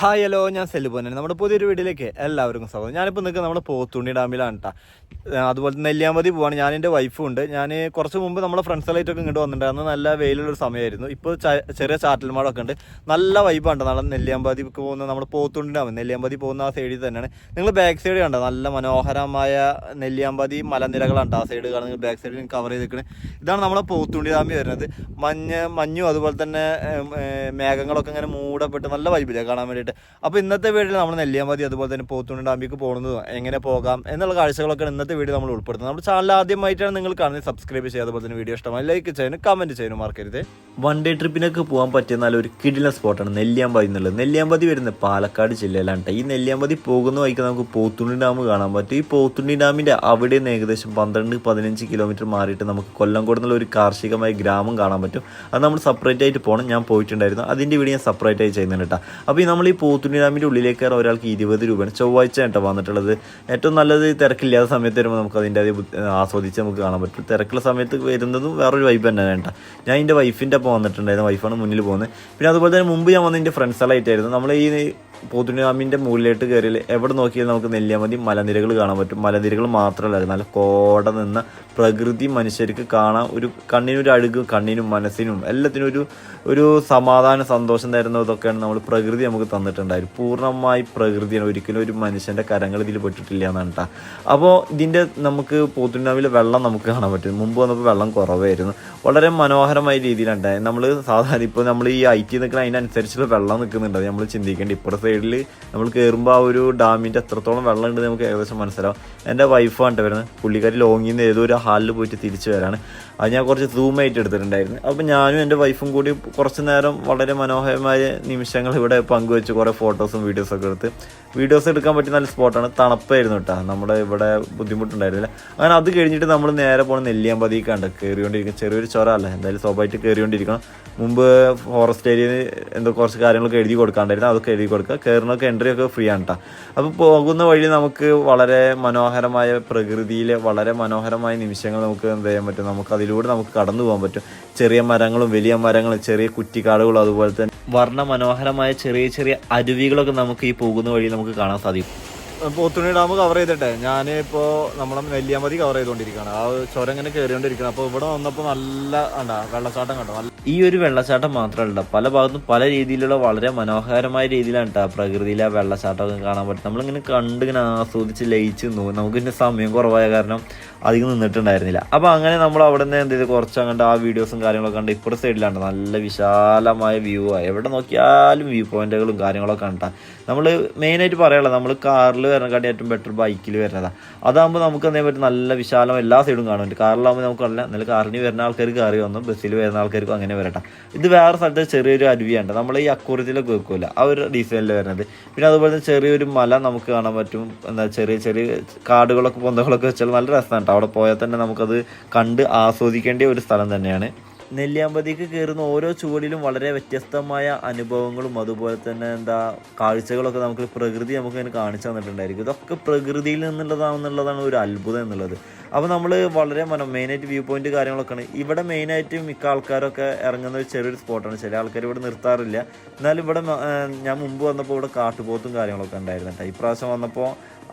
Hi hello ഞാൻ സെല്ലുപോനാണ് നമ്മുടെ പുതിയൊരു വീട്ടിലേക്ക് എല്ലാവർക്കും സ്വാഗതം. ഞാനിപ്പോൾ നിൽക്കുന്നത് നമ്മുടെ പോത്തുണ്ടി ഡാമിലാണ് കേട്ടോ അതുപോലെ നെല്ലിയാമ്പതി പോവാണ്. ഞാൻ എന്റെ വൈഫും ഉണ്ട്. ഞാൻ കുറച്ച് മുമ്പ് നമ്മുടെ ഫ്രണ്ട്സുകളായിട്ടൊക്കെ ഇങ്ങോട്ട് വന്നിട്ടുണ്ടായിരുന്നു നല്ല വെയിലുള്ളൊരു സമയമായിരുന്നു ഇപ്പോൾ ചെറിയ ചാറ്റൽ മഴയൊക്കെ ഉണ്ട്. നല്ല വൈബാണ് നാളെ നെല്ലിയാമ്പതി പോകുന്ന നമ്മുടെ പോത്തുണ്ടി ഡാം. നെല്ലിയാമ്പതി പോകുന്ന ആ സൈഡിൽ തന്നെയാണ്. നിങ്ങൾ ബാക്ക് സൈഡ് കണ്ടോ? നല്ല മനോഹരമായ നെല്ലിയാമ്പതി മലനിരകളാണ് ആ സൈഡ് കാണുന്നത്. ബാക്ക് സൈഡിൽ കവർ ചെയ്തിരിക്കുന്നത് ഇതാണ് നമ്മുടെ പോത്തുണ്ടി ഡാമി വരുന്നത്. മഞ്ഞ് മഞ്ഞും അതുപോലെ തന്നെ മേഘങ്ങളൊക്കെ ഇങ്ങനെ മൂടപ്പെട്ട് നല്ല വൈബില്ല കാണാൻ വേണ്ടിയിട്ട്. അപ്പോൾ ഇന്നത്തെ വീഡിയോയിൽ നമ്മൾ നെല്ലിയാമ്പതി അതുപോലെ തന്നെ പോത്തുണ്ടി ഡാമിക്ക് പോകുന്നത് എങ്ങനെ പോകാം എന്നുള്ള കാഴ്ചകളൊക്കെ ഇന്നത്തെ വീഡിയോ നമ്മൾ ഉൾപ്പെടുത്തുന്നത് നമ്മുടെ ചാനൽ ആദ്യമായിട്ടാണ് നിങ്ങൾ കാണുന്നത് സബ്സ്ക്രൈബ് ചെയ്യുക അതുപോലെ തന്നെ വീഡിയോ ഇഷ്ടമായി ലൈക്ക് ചെയ്യാനും കമന്റ് ചെയ്യാനും മറക്കരുത്. വൺ ഡേ ട്രിപ്പിനൊക്കെ പോകാൻ പറ്റിയ നല്ലൊരു കിടിലൻ സ്പോട്ടാണ് നെല്ലിയാമ്പതി എന്നുള്ളത്. നെല്ലിയാമ്പതി വരുന്നത് പാലക്കാട് ജില്ലയിലാണ്. ഈ നെല്ലിയാമ്പതി പോകുന്ന വഴിക്ക് നമുക്ക് പോത്തുണ്ടി ഡാം കാണാൻ പറ്റും. ഈ പോത്തുണ്ടി ഡാമിന്റെ അവിടെ നിന്ന് ഏകദേശം പന്ത്രണ്ട് പതിനഞ്ച് കിലോമീറ്റർ മാറിയിട്ട് നമുക്ക് കൊല്ലംകോട് എന്നുള്ള ഒരു കാർഷികമായ ഗ്രാമം കാണാൻ പറ്റും. അത് നമ്മൾ സെപ്പറേറ്റ് ആയിട്ട് പോകണം ഞാൻ പോയിട്ടുണ്ടായിരുന്നു. അതിന്റെ വീഡിയോ ഞാൻ സെപ്പറേറ്റ് ആയി ചെയ്യുന്നുണ്ട് കേട്ടോ അപ്പോൾ നമ്മൾ ഈ പോത്തുണ്ടി ഡാമിന്റെ ഉള്ളിലേക്ക് കയറാൻ ഒരാൾക്ക് ഇരുപത് രൂപയാണ് ചൊവ്വാഴ്ച കേട്ടോ വന്നിട്ടുള്ളത്. ഏറ്റവും നല്ലത് തിരക്കില്ലാത്ത സമയത്ത് വരുമ്പോൾ നമുക്ക് അതിന്റെ അത് ആസ്വദിച്ച് നമുക്ക് കാണാൻ പറ്റും. തിരക്കുള്ള സമയത്ത് വരുന്നതും വേറൊരു വൈബ് തന്നെ കേട്ടോ ഞാൻ എന്റെ വൈഫിന്റെ ഒപ്പം വന്നിട്ടുണ്ടായിരുന്നു. വൈഫാണ് മുന്നിൽ പോകുന്നത്. പിന്നെ അതുപോലെ തന്നെ മുമ്പ് ഞാൻ വന്ന എന്റെ ഫ്രണ്ട്സുകളായിട്ടായിരുന്നു നമ്മൾ ഈ പോത്തുണിയാമിന്റെ മുകളിലോട്ട് കയറിയാൽ എവിടെ നോക്കിയാൽ നമുക്ക് നെല്ലിയാമതി മലനിരകൾ കാണാൻ പറ്റും. മലനിരകൾ മാത്രമല്ല നല്ല കോട നിന്ന പ്രകൃതി മനുഷ്യർക്ക് കാണാൻ ഒരു കണ്ണിനൊരു അഴുകും കണ്ണിനും മനസ്സിനും എല്ലാത്തിനും ഒരു ഒരു സമാധാന സന്തോഷം തരുന്ന ഇതൊക്കെയാണ് നമ്മൾ പ്രകൃതി നമുക്ക് തന്നിട്ടുണ്ടായിരുന്നു പൂർണമായി പ്രകൃതിയാണ്. ഒരിക്കലും ഒരു മനുഷ്യന്റെ കരങ്ങൾ ഇതിൽ പെട്ടിട്ടില്ല എന്നാണ് കേട്ടോ അപ്പോൾ ഇതിന്റെ നമുക്ക് പോത്തുണ്ടാവിൽ വെള്ളം നമുക്ക് കാണാൻ പറ്റും. മുമ്പ് വന്നപ്പോൾ വെള്ളം കുറവായിരുന്നു. വളരെ മനോഹരമായ രീതിയിലുണ്ടായി നമ്മൾ സാധാരണ ഇപ്പോൾ നമ്മൾ ഈ ഐ ടി നിൽക്കുന്ന അതിനനുസരിച്ചുള്ള വെള്ളം നിൽക്കുന്നുണ്ട്. നമ്മൾ ചിന്തിക്കേണ്ട ഇപ്പുറത്തെ സൈഡിൽ നമ്മൾ കയറുമ്പോൾ ആ ഒരു ഡാമിന്റെ എത്രത്തോളം വെള്ളം ഉണ്ടെന്ന് നമുക്ക് ഏകദേശം മനസ്സിലാവും. എന്റെ വൈഫാണ് വരുന്നത്. പുള്ളിക്കാരി ലോങ്ങിൽ നിന്ന് ഏതോ ഒരു ഹാളിൽ പോയിട്ട് തിരിച്ചു വരാണ്. അത് ഞാൻ കുറച്ച് സൂമായിട്ട് എടുത്തിട്ടുണ്ടായിരുന്നു. അപ്പോൾ ഞാനും എന്റെ വൈഫും കൂടി കുറച്ച് നേരം വളരെ മനോഹരമായ നിമിഷങ്ങൾ ഇവിടെ പങ്കുവെച്ച് കുറേ ഫോട്ടോസും വീഡിയോസും ഒക്കെ എടുത്ത്. വീഡിയോസ് എടുക്കാൻ പറ്റിയ നല്ല സ്പോട്ടാണ് തണുപ്പായിരുന്നു കേട്ടോ നമ്മുടെ ഇവിടെ ബുദ്ധിമുട്ടുണ്ടായിരുന്നില്ല. അങ്ങനെ അത് കഴിഞ്ഞിട്ട് നമ്മൾ നേരെ പോകണം നെല്ലിയാമ്പതിക്കാണ്ട് കയറിക്കൊണ്ടിരിക്കും ചെറിയൊരു ചൊര അല്ല. എന്തായാലും സ്വാഭാവികമായിട്ട് കയറിക്കൊണ്ടിരിക്കണം മുമ്പ് ഫോറസ്റ്റ് ഏരിയയിൽ എന്തോ കുറച്ച് കാര്യങ്ങളൊക്കെ എഴുതി കൊടുക്കാണ്ടായിരുന്നു. അതൊക്കെ എഴുതി കൊടുക്കുക കയറുന്നൊക്കെ എൻട്രി ഒക്കെ ഫ്രീ ആണ് കേട്ടോ അപ്പോൾ പോകുന്ന വഴി നമുക്ക് വളരെ മനോഹരമായ പ്രകൃതിയിലെ വളരെ മനോഹരമായ നിമിഷങ്ങൾ നമുക്ക് എന്ത് ചെയ്യാൻ പറ്റും? നമുക്ക് അതിലൂടെ നമുക്ക് കടന്നു പോകാൻ പറ്റും. ചെറിയ മരങ്ങളും വലിയ മരങ്ങളും ചെറിയ കുറ്റിക്കാടുകളും അതുപോലെ തന്നെ വർണ മനോഹരമായ ചെറിയ ചെറിയ അരുവികളൊക്കെ നമുക്ക് ഈ പോകുന്ന വഴി നമുക്ക് കാണാൻ സാധിക്കും. പോത്തുണി കവർ ചെയ്തിട്ടെ. ഞാനിപ്പോൾ നമ്മളെ നെല്ലിയാമ്പതി കവർ ചെയ്തുകൊണ്ടിരിക്കുകയാണ് ആ ചുരം ഇങ്ങനെ കയറിക്കൊണ്ടിരിക്കണം അപ്പോൾ ഇവിടെ വന്നപ്പോൾ നല്ല ഉണ്ടാ വെള്ളച്ചാട്ടം കണ്ടോ? ഈ ഒരു വെള്ളച്ചാട്ടം മാത്രമല്ല പല ഭാഗത്തും പല രീതിയിലുള്ള വളരെ മനോഹരമായ രീതിയിലാണ് കേട്ടോ പ്രകൃതിയിലെ ആ വെള്ളച്ചാട്ടമൊക്കെ കാണാൻ പറ്റും നമ്മളിങ്ങനെ കണ്ടിങ്ങനെ ആസ്വദിച്ച് ലയിച്ച് നിന്നു. നമുക്ക് പിന്നെ സമയം കുറവായ കാരണം അധികം നിന്നിട്ടുണ്ടായിരുന്നില്ല. അപ്പോൾ അങ്ങനെ നമ്മൾ അവിടെ നിന്ന് എന്ത് ചെയ്ത്? കുറച്ച് ആ വീഡിയോസും കാര്യങ്ങളൊക്കെ കണ്ട് ഇപ്പുറത്തെ സൈഡിലാണ് നല്ല വിശാലമായ വ്യൂ ആ. എവിടെ നോക്കിയാലും വ്യൂ പോയിന്റുകളും കാര്യങ്ങളൊക്കെ കണ്ടാ നമ്മൾ മെയിനായിട്ട് പറയാനുള്ളത് നമ്മൾ കാറിൽ വരണക്കാട്ടി ഏറ്റവും ബെറ്റർ ബൈക്കിൽ വരുന്നതാണ് അതാകുമ്പോൾ നമുക്ക് എന്തെങ്കിലും പറ്റും? നല്ല വിശാലം എല്ലാ സൈഡും കാണും കാറിലാകുമ്പോൾ നമുക്ക് നല്ല നല്ല കാറിന് വരുന്ന ആൾക്കാർക്ക് കയറി വന്നു. ബസ്സിൽ വരുന്ന ആൾക്കാർക്കും അങ്ങനെ വരട്ടെ. ഇത് വേറെ സ്ഥലത്ത് ചെറിയൊരു അരുവിയാണ് നമ്മൾ ഈ അക്കൂറത്തിലൊക്കെ വെക്കില്ല ആ ഒരു ഡിസൈനിൽ വരുന്നത്. പിന്നെ അതുപോലെ തന്നെ ചെറിയൊരു മല നമുക്ക് കാണാൻ പറ്റും. എന്താ ചെറിയ ചെറിയ കാടുകളൊക്കെ പൊന്തകളൊക്കെ വെച്ചാൽ നല്ല രസമാണ് കേട്ടോ അവിടെ പോയാൽ തന്നെ നമുക്കത് കണ്ട് ആസ്വദിക്കേണ്ട ഒരു സ്ഥലം തന്നെയാണ്. നെല്ലിയാമ്പതിക്ക് കയറുന്ന ഓരോ ചുവടിലും വളരെ വ്യത്യസ്തമായ അനുഭവങ്ങളും അതുപോലെ തന്നെ എന്താ കാഴ്ചകളൊക്കെ നമുക്ക് പ്രകൃതി നമുക്ക് കാണിച്ചു തന്നിട്ടുണ്ടായിരിക്കും. ഇതൊക്കെ പ്രകൃതിയിൽ നിന്നുള്ളതാണെന്നുള്ളതാണ് ഒരു അത്ഭുതം എന്നുള്ളത്. അപ്പോൾ നമ്മൾ വളരെ മനോ മെയിനായിട്ട് വ്യൂ പോയിന്റ് കാര്യങ്ങളൊക്കെയാണ്. ഇവിടെ മെയിനായിട്ട് മിക്ക ആൾക്കാരൊക്കെ ഇറങ്ങുന്ന ഒരു ചെറിയൊരു സ്പോട്ടാണ് ചില ആൾക്കാർ ഇവിടെ നിർത്താറില്ല. എന്നാലും ഇവിടെ ഞാൻ മുമ്പ് വന്നപ്പോൾ ഇവിടെ കാട്ടുപോത്തും കാര്യങ്ങളൊക്കെ ഉണ്ടായിരുന്നു കേട്ടോ. ഇപ്രാവശ്യം വന്നപ്പോൾ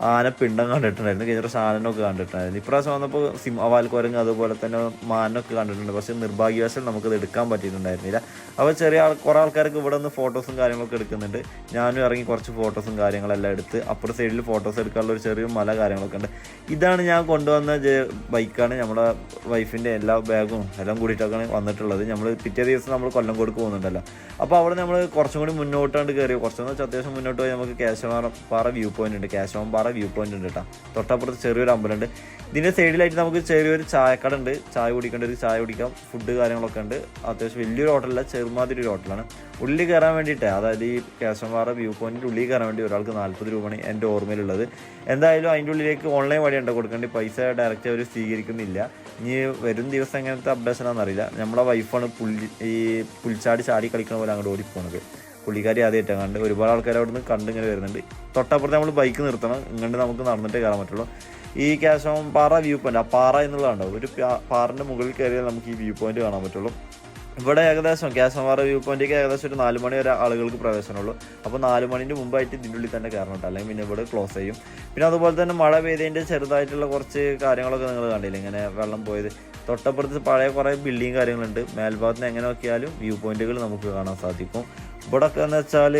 ആന പിണ്ടം കണ്ടിട്ടുണ്ടായിരുന്നു. കഴിഞ്ഞ പ്രാവശ്യം ആനനൊക്കെ കണ്ടിട്ടുണ്ടായിരുന്നു. ഇപ്രാവശ്യം വന്നപ്പോൾ സിംഹവാൽക്കുരങ്ങ് അതുപോലെ തന്നെ മാനൊക്കെ കണ്ടിട്ടുണ്ട്. പക്ഷേ നിർഭാഗ്യവശാൽ നമുക്കത് എടുക്കാൻ പറ്റിയിട്ടുണ്ടായിരുന്നില്ല. അപ്പോൾ ചെറിയ ആൾ കുറേ ആൾക്കാർക്ക് ഇവിടെ നിന്ന് ഫോട്ടോസും കാര്യങ്ങളൊക്കെ എടുക്കുന്നുണ്ട്. ഞാനും ഇറങ്ങി കുറച്ച് ഫോട്ടോസും കാര്യങ്ങളെല്ലാം എടുത്ത് അപ്പുറത്തെ സൈഡിൽ ഫോട്ടോസ് എടുക്കാനുള്ള ഒരു ചെറിയ മല കാര്യങ്ങളൊക്കെ ഉണ്ട്. ഇതാണ് ഞാൻ കൊണ്ടുവന്ന ജെ- ബൈക്കാണ് നമ്മുടെ വൈഫിന്റെ എല്ലാ ബാഗും എല്ലാം കൂടിയിട്ടൊക്കെയാണ് വന്നിട്ടുള്ളത്. നമ്മൾ പിറ്റേ ദിവസം നമ്മൾ കൊല്ലം കൊടുക്ക് പോകുന്നുണ്ടല്ലോ. അപ്പോൾ അവിടെ നമ്മൾ കുറച്ചും കൂടി മുന്നോട്ടാണ്ട് കയറി കുറച്ചും വെച്ചാൽ അത്യാവശ്യം മുന്നോട്ട് പോയി നമുക്ക് കേശവ പാറ വ്യൂ പോയിന്റ് ഉണ്ട്. കേശവൻ പാറ വ്യൂ പോയിന്റ് ഉണ്ട് കേട്ടോ. തൊട്ടപ്പുറത്ത് ചെറിയൊരു അമ്പലമുണ്ട്. ഇതിന്റെ സൈഡിലായിട്ട് നമുക്ക് ചെറിയൊരു ചായക്കട ഉണ്ട്. ചായ കുടിക്കേണ്ട ഒരു ചായ കുടിക്കാം. ഫുഡ് കാര്യങ്ങളൊക്കെ ഉണ്ട്. അത്യാവശ്യം വലിയൊരു ഹോട്ടലല്ല ചെറുമാതിരി ഒരു ഹോട്ടലാണ് ഉള്ളിൽ കയറാൻ വേണ്ടിയിട്ട്. അതായത് ഈ കേശവൻപാറ വ്യൂ പോയിന്റിന്റെ ഉള്ളിൽ കയറാൻ വേണ്ടി ഒരാൾക്ക് നാൽപ്പത് രൂപയാണ് എന്റെ ഓർമ്മയിലുള്ളത്. എന്തായാലും അതിന്റെ ഉള്ളിലേക്ക് ഓൺലൈൻ വഴി വഴിയുണ്ട് കൊടുക്കേണ്ടി? പൈസ ഡയറക്റ്റ് അവർ സ്വീകരിക്കുന്നില്ല. ഇനി വരും ദിവസം എങ്ങനത്തെ അപ്ഡേഷൻ ആണെന്നറിയില്ല നമ്മളെ വൈഫാണ് പുല്ലി ഈ പുൽച്ചാടി ചാടി കളിക്കുന്ന പോലെ അങ്ങോട്ട് ഓടിപ്പോണത്. പുള്ളിക്കാരി ആദ്യമായിട്ടാണ് കണ്ട് ഒരുപാട് ആൾക്കാർ അവിടെ നിന്ന് കണ്ട് ഇങ്ങനെ വരുന്നുണ്ട്. തൊട്ടപ്പുറത്ത് നമ്മൾ ബൈക്ക് നിർത്തണം. ഇങ്ങോട്ട് നമുക്ക് നടന്നിട്ടേ കയറാൻ പറ്റുള്ളൂ. ഈ കേശവം പാറ വ്യൂ പോയിന്റ് ആ പാറ എന്നുള്ളതാണ്? ഒരു പാറിന്റെ മുകളിൽ കയറിയാൽ നമുക്ക് ഈ വ്യൂ പോയിന്റ് കാണാൻ പറ്റുള്ളൂ. ഇവിടെ ഏകദേശം കേസമാറ വ്യൂ പോയിന്റിലേക്ക് ഏകദേശം ഒരു നാല് മണി വരെ ആളുകൾക്ക് പ്രവേശനമുള്ളൂ. അപ്പോൾ നാല് മണിന്റെ മുമ്പായിട്ട് ഇതിന്റെ ഉള്ളിൽ തന്നെ കയറണം അല്ലെങ്കിൽ പിന്നെ ഇവിടെ ക്ലോസ് ചെയ്യും. പിന്നെ അതുപോലെ തന്നെ മഴ പെയ്തതിന്റെ ചെറുതായിട്ടുള്ള കുറച്ച് കാര്യങ്ങളൊക്കെ നിങ്ങൾ കണ്ടില്ല. ഇങ്ങനെ വെള്ളം പോയത്. തൊട്ടപ്പുറത്ത് പഴയ കുറേ ബിൽഡിങ് കാര്യങ്ങളുണ്ട്. മേൽഭാഗത്ത് നിന്ന് എങ്ങനെ നോക്കിയാലും വ്യൂ പോയിന്റുകൾ നമുക്ക് കാണാൻ സാധിക്കും. ഇവിടെ ഒക്കെ എന്ന് വെച്ചാൽ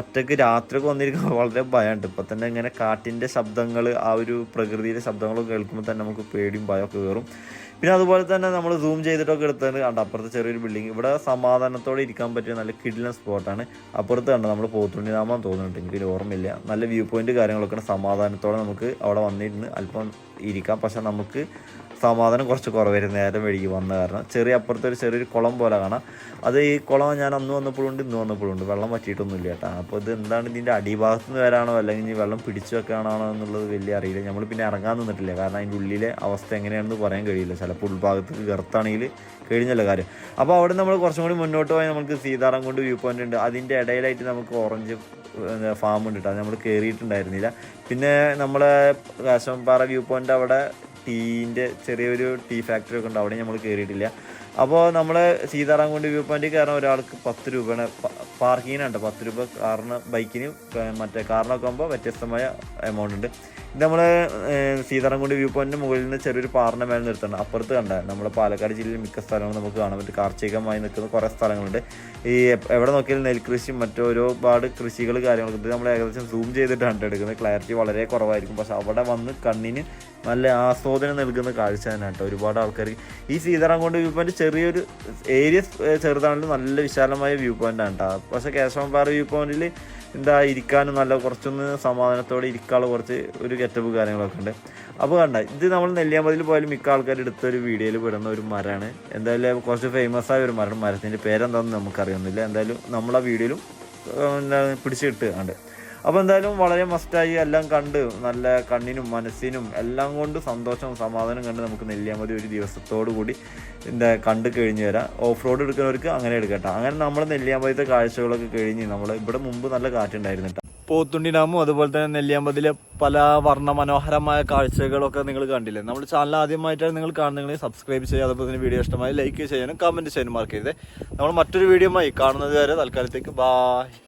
ഒറ്റയ്ക്ക് രാത്രിയൊക്കെ വന്നിരിക്കുമ്പോൾ വളരെ ഭയമുണ്ട്. ഇപ്പം തന്നെ ഇങ്ങനെ കാറ്റിന്റെ ശബ്ദങ്ങൾ ആ ഒരു പ്രകൃതിയിലെ ശബ്ദങ്ങളൊക്കെ കേൾക്കുമ്പോൾ തന്നെ നമുക്ക് പേടിയും ഭയമൊക്കെ കയറും. പിന്നെ അതുപോലെ തന്നെ നമ്മൾ സൂം ചെയ്തിട്ടൊക്കെ എടുത്തത് കണ്ട? അപ്പുറത്ത് ചെറിയൊരു ബിൽഡിംഗ് ഇവിടെ സമാധാനത്തോടെ ഇരിക്കാൻ പറ്റിയ നല്ല കിഡിലൻ സ്പോട്ടാണ് അപ്പുറത്ത് കണ്ട? നമ്മൾ പോത്തുണ്ണി തോന്നുന്നുണ്ട്. എനിക്കൊരു ഓർമ്മയില്ല. നല്ല വ്യൂ പോയിന്റ് കാര്യങ്ങളൊക്കെ. സമാധാനത്തോടെ നമുക്ക് അവിടെ വന്നിരുന്ന് അല്പം ഇരിക്കാം. പക്ഷെ നമുക്ക് സമാധാനം കുറച്ച് കുറവായിരുന്നു നേരം വഴിക്ക് വന്ന കാരണം. ചെറിയ അപ്പുറത്തെ ഒരു ചെറിയൊരു കുളം പോലെ കാണാം. അത് ഈ കുളം ഞാൻ അന്ന് വന്നപ്പോഴുണ്ട് ഇന്ന് വന്നപ്പോഴുണ്ട്. വെള്ളം പറ്റിയിട്ടൊന്നുമില്ല കേട്ടോ. അപ്പോൾ ഇത് എന്താണ് ഇതിന്റെ അടിഭാഗത്ത് നിന്ന് വരാണോ അല്ലെങ്കിൽ ഇനി വെള്ളം പിടിച്ചു വെക്കാനാണോ എന്നുള്ളത് വലിയ അറിയില്ല. നമ്മൾ പിന്നെ ഇറങ്ങാൻ നിന്നിട്ടില്ല. കാരണം അതിന്റെ ഉള്ളിലെ അവസ്ഥ എങ്ങനെയാണെന്ന് പറയാൻ കഴിയില്ല. ചിലപ്പോൾ ഉൾഭാഗത്ത് ഗർത്താണെങ്കിൽ കഴിഞ്ഞല്ല കാര്യം. അപ്പോൾ അവിടെ നമ്മൾ കുറച്ചും കൂടി മുന്നോട്ട് പോയാൽ നമുക്ക് സീതാറാംകുണ്ട് വ്യൂ പോയിന്റ് ഉണ്ട്. അതിന്റെ ഇടയിലായിട്ട് നമുക്ക് ഓറഞ്ച് ഫാം ഉണ്ട് കേട്ടോ. നമ്മൾ കയറിയിട്ടുണ്ടായിരുന്നില്ല പിന്നെ നമ്മളെ കാശംപാറ വ്യൂ പോയിന്റ് അവിടെ ടീന്റെ ചെറിയൊരു ടീ ഫാക്ടറി ഒക്കെ ഉണ്ട്. അവിടെ നമ്മൾ കയറിയിട്ടില്ല അപ്പോൾ നമ്മൾ സീതാറാംകുണ്ട് വ്യൂ പോയിന്റ് കയറാൻ ഒരാൾക്ക് പത്ത് രൂപയാണ്. പാർക്കിങ്ങിനുണ്ട് പത്ത് രൂപ കാറിന് ബൈക്കിന് മറ്റേ കാറിനൊക്കെ ആകുമ്പോൾ വ്യത്യസ്തമായ എമൗണ്ട് ഉണ്ട്. ഇത് നമ്മൾ സീതാറാംകുണ്ട് വ്യൂ പോയിന്റിന് മുകളിൽ നിന്ന് ചെറിയൊരു പാറിന്റെ മേലെ നിർത്തണം. അപ്പുറത്ത് കണ്ട നമ്മുടെ പാലക്കാട് ജില്ലയിൽ മിക്ക സ്ഥലങ്ങളും നമുക്ക് കാണാൻ പറ്റും. കാർഷികമായി നിൽക്കുന്ന കുറേ സ്ഥലങ്ങളുണ്ട്. ഈ എവിടെ നോക്കിയാലും നെൽകൃഷിയും മറ്റു ഒരുപാട് കൃഷികൾ കാര്യങ്ങളൊക്കെ ഇത് നമ്മൾ ഏകദേശം സൂം ചെയ്തിട്ടാണ് എടുക്കുന്നത്. ക്ലാരിറ്റി വളരെ കുറവായിരിക്കും. പക്ഷെ അവിടെ വന്ന് കണ്ണിന് നല്ല ആസ്വാദനം നൽകുന്ന കാഴ്ച തന്നെ കേട്ടോ. ഒരുപാട് ആൾക്കാർ ഈ സീതാറാംകുണ്ട് വ്യൂ പോയിന്റ് ചെറിയൊരു ഏരിയ ചെറുതാണെങ്കിലും നല്ല വിശാലമായ വ്യൂ പോയിന്റ് ആണ് കേട്ടോ. പക്ഷെ കേശവൻപാറ വ്യൂ പോയിന്റിൽ എന്താ ഇരിക്കാനും നല്ല കുറച്ചൊന്ന് സമാധാനത്തോടെ ഇരിക്കാനുള്ള കുറച്ച് ഒരു ഗെറ്റപ്പ് കാര്യങ്ങളൊക്കെ ഉണ്ട്. അപ്പോൾ കണ്ട ഇത് നമ്മൾ നെല്ലിയാമ്പതിൽ പോയാലും മിക്ക ആൾക്കാർ എടുത്ത ഒരു വീഡിയോയിൽ പെടുന്ന ഒരു മരമാണ് എന്തായാലും കുറച്ച് ഫേമസ് ആയ ഒരു മരം മരത്തിന്റെ പേരെന്താണെന്ന് നമുക്കറിയുന്നില്ല എന്തായാലും നമ്മളാ വീഡിയോയിലും പിടിച്ചിട്ട് പിടിച്ച് കിട്ടുകയാണ്. അപ്പോൾ എന്തായാലും വളരെ മസ്റ്റായി എല്ലാം കണ്ട് നല്ല കണ്ണിനും മനസ്സിനും എല്ലാം കൊണ്ട് സന്തോഷവും സമാധാനം കണ്ട് നമുക്ക് നെല്ലിയാമതി ഒരു ദിവസത്തോടു കൂടി എന്താ കണ്ട് കഴിഞ്ഞ് വരാം. ഓഫ് റോഡ് എടുക്കുന്നവർക്ക് അങ്ങനെ എടുക്കട്ടെ. അങ്ങനെ നമ്മൾ നെല്ലിയാമ്പതിത്തെ കാഴ്ചകളൊക്കെ കഴിഞ്ഞ് നമ്മൾ ഇവിടെ മുമ്പ് നല്ല കാറ്റുണ്ടായിരുന്നു കേട്ടോ പോത്തുണ്ടി ഡാമും അതുപോലെ തന്നെ നെല്ലിയാമ്പതിലെ പല വർണ മനോഹരമായ കാഴ്ചകളൊക്കെ നിങ്ങൾ കണ്ടില്ലേ? നമ്മുടെ ചാനൽ ആദ്യമായിട്ടാണ് നിങ്ങൾ കാണുന്നെങ്കിൽ സബ്സ്ക്രൈബ് ചെയ്യുക അതുപോലെ തന്നെ വീഡിയോ ഇഷ്ടമായി ലൈക്ക് ചെയ്യാനും കമന്റ് ചെയ്യാനും മാർക്ക് ചെയ്തേ നമ്മൾ മറ്റൊരു വീഡിയോ ആയി കാണുന്നത് വരെ തൽക്കാലത്തേക്ക് ബായ്